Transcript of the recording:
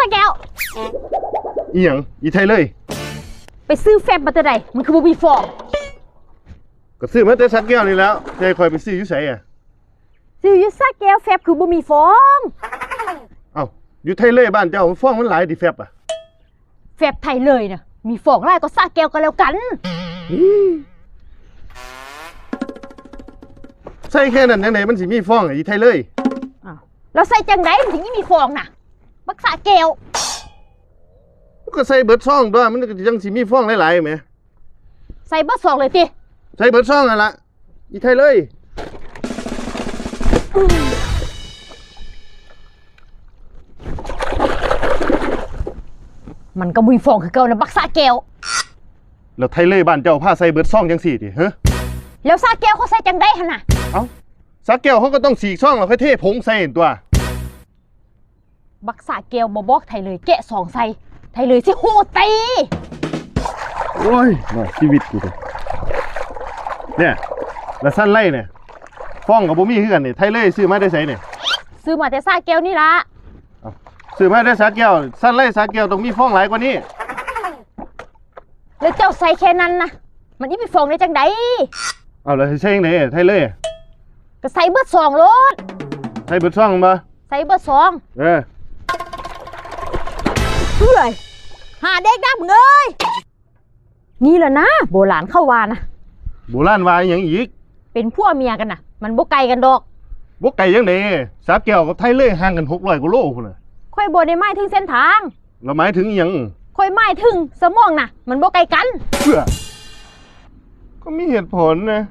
สะแก้ว อีหยังอีไทยเลย ไปซื้อแฟบมาแต่ใดมันคือบ่มีฟองก็ซื้อมาแต่สักแก้วนี่แล้วจะให้คอยไปซื้ออยู่ไสอะซื้ออยู่สะแก้วแฟบคือบ่มีฟองเอ้าอยู่ไทยเลยบ้านเจ้าฟ้องมันหลายดิแฟบอะแฟบไทยเลยน่ะมีฟองหลายก็สะแก้วก็แล้วกัน ใส่แค่นั้นจังไดมันสิมีฟ้องอะอีไทยเลยอ้าวแล้วใส่จังไดมันถึงมีฟองน่ะ บักสะแก้วมันก็ใส่เบิดซ่องด้วยมันก็จังสิมีฟ้องหลายๆแหมใส่เบอร์สองเลยติใส่เบิดซ่องนั่นล่ะอีไทยเลย มันก็บ่มีฟองคือเก่านะบักสะแก้วแล้วไทยเลยบ้านเจ้าพาใส่เบิดซ่องจังสี่ดิฮะแล้วสะแก้วเขาใส่จังไดหั่นน่ะเอ้าสักแก้วเขาก็ต้องสีกซ่องแล้วค่อยเทผงใส่ตัว บักสะแก้วบ่บอกไทยเลยแกะสองใส่ไทยเลยสิโหตีโอ้ยน่าชีวิตกูเลยเนี่ยแล้วสั้นไล่เนี่ยฟ้องกับบ่มีคือกันนี่ไทยเลยซื้อมาได้ไสเนี่ยซื้อมาแต่สะแก้วนี่ล่ะซื้อมาได้สักแก้วสั้นไล่สักแก้วต้องมีฟ้องหลายกว่านี้แล้วเจ้าใส่แค่นั้นนะมันนี่มีฟองได้จังไดเอาแล้วใช่ยังไงไทยเลยก็ใส่เบอร์สองโลดไทยเบิดซ่องมาใส่เบอร์สองเออ เฮ้ยหาเด็กนะมึงเอ้ยนี่แหละนะ โบราณเข้าวานะโบราณว่าอหย่างอีก เป็นพวกเมียกันนะมันบ่ไกลกันดอกบ่ไก่ยังไงสักแก้วกับไทยเลยห่างกัน600กว่าโลพุ่นน่ะค่อยบ่ได้หมายถึงเส้นทางเราหมายถึงอหยังค่อยหมายถึงสมองน่ะ มันบ่ไกลกันเพื่อก็มีเหตุผลนะ